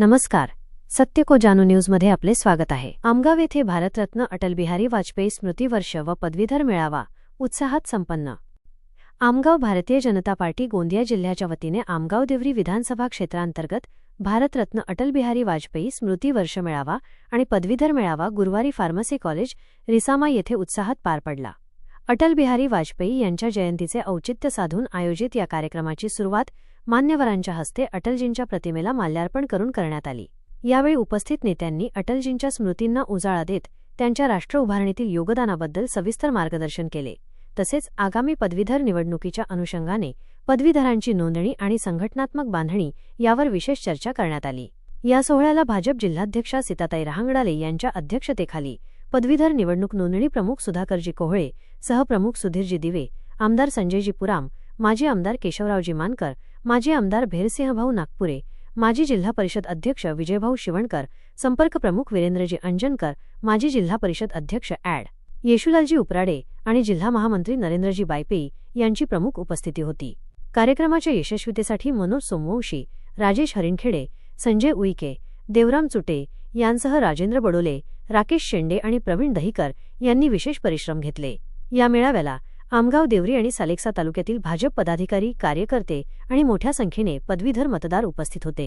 नमस्कार. सत्य को जानू न्यूजमध्ये आपले स्वागत आहे. आमगाव येथे भारतरत्न अटल बिहारी वाजपेयी स्मृतीवर्ष व पदवीधर मेळावा. उत्साहात संपन्न. आमगाव भारतीय जनता पार्टी गोंदिया जिल्ह्याच्या वतीने आमगाव देवरी विधानसभा क्षेत्रांतर्गत भारतरत्न अटल बिहारी वाजपेयी स्मृती वर्ष मेळावा आणि पदवीधर मेळावा गुरुवारी फार्मसी कॉलेज रिसामा येथे उत्साहात पार पडला. अटल बिहारी वाजपेयी यांच्या जयंतीचे औचित्य साधून आयोजित या कार्यक्रमाची सुरुवात मान्यवरांच्या हस्ते अटलजींच्या प्रतिमेला माल्यार्पण करून करण्यात आली. यावेळी उपस्थित नेत्यांनी अटलजींच्या स्मृतींना उजाळा देत त्यांच्या राष्ट्र उभारणीतील योगदानाबद्दल सविस्तर मार्गदर्शन केले. तसेच आगामी पदवीधर निवडणुकीच्या अनुषंगाने पदवीधरांची नोंदणी आणि संघटनात्मक बांधणी यावर विशेष चर्चा करण्यात आली. या सोहळ्याला भाजप जिल्हाध्यक्षा सीताताई रहांगडाले यांच्या अध्यक्षतेखाली पदवीधर निवडणूक नोंदणी प्रमुख सुधाकरजी कोहळे सहप्रमुख सुधीरजी दिवे आमदार संजयजी पुराम माजी आमदार केशवरावजी मानकर माजी आमदार भेरसिंहभाऊ नागपुरे माजी जिल्हा परिषद अध्यक्ष विजयभाऊ शिवणकर संपर्क प्रमुख वीरेंद्रजी अंजनकर माजी जिल्हा परिषद अध्यक्ष ॲड. येशुलालजी उपराडे आणि जिल्हा महामंत्री नरेंद्रजी बायपेई यांची प्रमुख उपस्थिती होती. कार्यक्रमाच्या यशस्वीतेसाठी मनोज सोमवंशी राजेश हरिणखेडे संजय उईके देवराम चुटे यांसह राजेंद्र बडोले राकेश शेंडे आणि प्रवीण दहिकर यांनी विशेष परिश्रम घेतले. या मेळाव्याला आमगाव देवरी आणि सालेक्सा तालुक्यातील भाजप पदाधिकारी कार्यकर्ते आणि मोठ्या संख्येने पदवीधर मतदार उपस्थित होते.